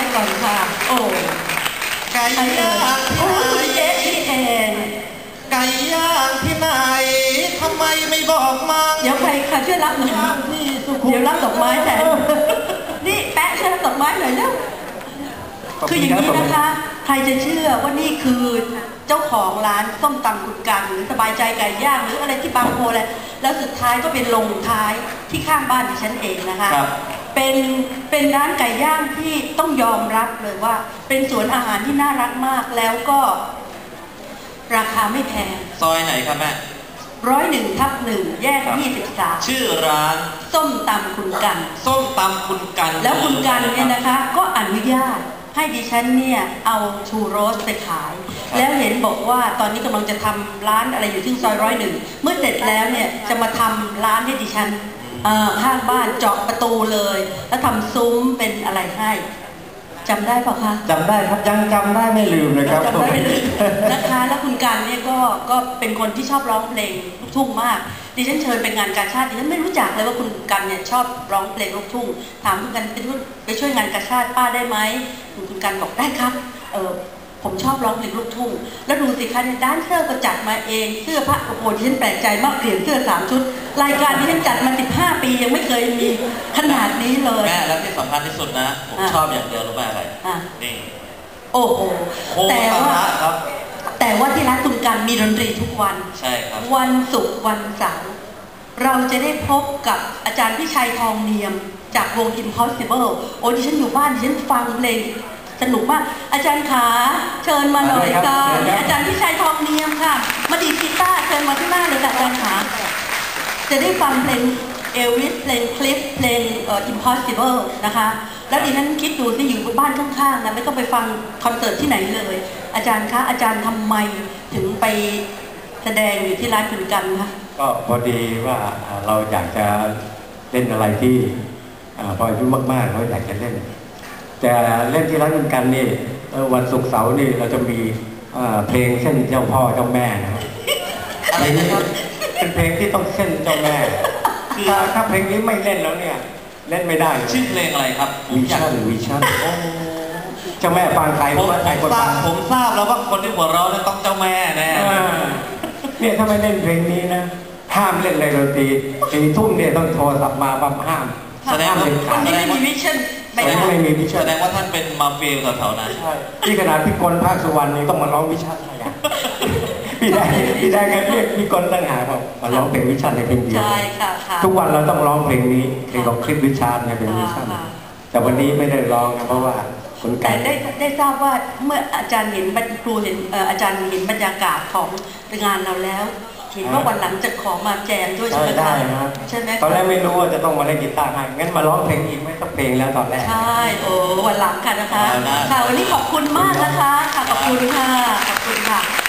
รับดอกไม้ก่อนค่ะ โอ้ไก่ย่างโอ้คุณเจ๊พี่เองไก่ย่างที่ไหนทำไมไม่บอกมาเดี๋ยวใครค่ะช่วยรับหน่อยย่างที่สุขุมเดี๋ยวรับดอกไม้แทนนี่แป๊ะช่วยรับดอกไม้หน่อยแล้วขบคือณอย่างรับนี้นะคะ ใครจะเชื่อว่านี่คือเจ้าของร้านส้มตำกุดกันหรือสบายใจไก่ย่างหรืออะไรที่บางโพเลยแล้วสุดท้ายก็เป็นลงท้ายที่ข้างบ้านดิฉันเองนะคะครับ เป็นเป็นร้านไก่ย่างที่ต้องยอมรับเลยว่า เป็นสวนอาหารที่น่ารักมากแล้วก็ ราคาไม่แพงซอยไหนครับแม่ร้อยหนึ่งทับหนึ่งแยกครับยี่สิบสามชื่อร้านส้มตำคุณกัน ส้มตำคุณกัน แล้วคุณกันเนี่ยนะคะ ก็อนุญาตให้ดิฉันเนี่ยเอาชูโรสไปขาย แล้วเห็นบอกว่าตอนนี้กำลังจะทำร้านอะไรอยู่ที่ซอยร้อยหนึ่งเมื่อเสร็จแล้วเนี่ยจะมาทำร้านให้ดิฉันเอ่อ ข้างบ้านเจาะประตูเลย แล้วทำซุ้มเป็นอะไรให้จำได้ปะคะจำได้ครับยังจำได้ไม่ลืมเลยครับจำได้ไม่ลืมนะคะแล้วคุณกันเนี่ยก็ก็เป็นคนที่ชอบร้องเพลงลูกทุ่งมากดิฉันเชิญไปงานกาชาติดิฉันไม่รู้จักเลยว่าคุณกันเนี่ยชอบร้องเพลงลูกทุ่งถามคุณกันไปช่วยไปช่วยงานกาชาติป้าได้ไหมคุณคุณกันบอกได้ครับ เออ ผมชอบร้องเพลงลูกทุ่ง แล้วดูสิคะเนี่ยด้านเสื้อก็จัดมาเอง เสื้อผ้าโอ้โหดิฉันแปลกใจมากเปลี่ยนเสื้อสามชุด รายการที่ฉันจัดมา15 ปียังไม่เคยมีขนาดนี้เลย แม่แล้วที่สำคัญที่สุดนะ ผมอะชอบอย่างเดียวรู้ไหมอะไร อะ นี่โอ้โห โค้งแต่ปะว่าทะครับ แต่ว่าที่ร้านคุณกันมีดนตรีทุกวัน ใช่ครับ วันศุกร์วันเสาร์เราจะได้พบกับอาจารย์พิชัยทองเนียม จากวง Impossible โอ้ดิฉันอยู่บ้านดิฉันฟังเพลง สนุกมาก อาจารย์ขาเชิญมาหน่อยค่ะเชิญครับอาจารย์พิชัยทองเนียมค่ะ มาดีดกีตาร์เชิญมาที่หน้าเลยค่ะอาจารย์ขาจะได้ฟังเพลงเอลวิสเพลงคลิปเพลงเอ่อ Impossible นะคะ แล้วดิฉันคิดดูที่อยู่บ้านข้างๆนะไม่ต้องไปฟังคอนเสิร์ตที่ไหนเลย อาจารย์คะอาจารย์ทำไมถึงไปแสดงอยู่ที่ร้านคุณกันคะก็พอดีว่าอ่าเราอยากจะเล่นอะไรที่อ่าพออายุมากๆเราอยากจะเล่น แต่เล่นที่ร้านคุณกันนี่เอ่อวันศุกร์เสาร์นี่เราจะมีอ่าเพลงเส้นเจ้าพ่อเจ้าแม่นะครับอะไรนะครับเป็นเพลงที่ต้องเส้นเจ้าแม่ถ้าถ้าเพลงนี้ไม่เล่นแล้วเนี่ย เล่นไม่ได้ชื่อเพลงอะไรครับผมวิอยากชั่นวิชั่นโอ้เจ้าแม่ฟังใครผมว่าใครผคมนทราฟับงผมทราบแล้วว่าคนที่หัวเราะเนี่ยต้องเจ้าแม่แน่อ่าเนี่ยถ้าไม่เล่นเพลงนี้นะห้ามเล่นเลยดนตรีสี่ทุ่มเนี่ยต้องโทรศัพท์มาปั๊บห้ามแสดงว่าวันแสนี้ดไม่งมีว่าวิชั่น ไม่แสดได้งว่าไม่มีวิแสชั่นดงว่าท่านเป็นมาเฟียแถวๆนั้นใช่ที่ขนาดพี่กลภาคสุวรรณนี่ต้องมาร้องวิชั่นอะไรอย่างพี่ได้พี่ได้ก็เรียกพี่กลตั้งหากบอกมาร้องเพลงวิชันในเพลงเดียวใช่ค่ะค่ะทุกวันเราต้องร้องเพลงนี้เพลงของคลิปวิชาร์ในเพลงวิชันค่ะแต่วันนี้ไม่ได้ร้องนะเพราะว่าคุณแต่กันได้ได้ทราบว่าเมื่ออาจารย์เห็นบรรครูเห็นเอ่ออาจารย์เห็นบรรยากาศของงานเราแล้ว เห็นว่าวันหลังจะขอมาแจมด้วยใช่ใช่ไหมได้คะนะใช่ไหมตอนแรกคะไม่รู้ว่าจะต้องมาเล่นกีตาร์ให้งั้นมาร้องเพลงอีกไม่ต้องเพลงแล้วตอนแรกใช่โอ้วันหลังค่ะนะคะเอาได้ค่ะวันนี้ขอบคุณมากนะคะค่ะขอบคุณค่ะขอบคุณค่ะ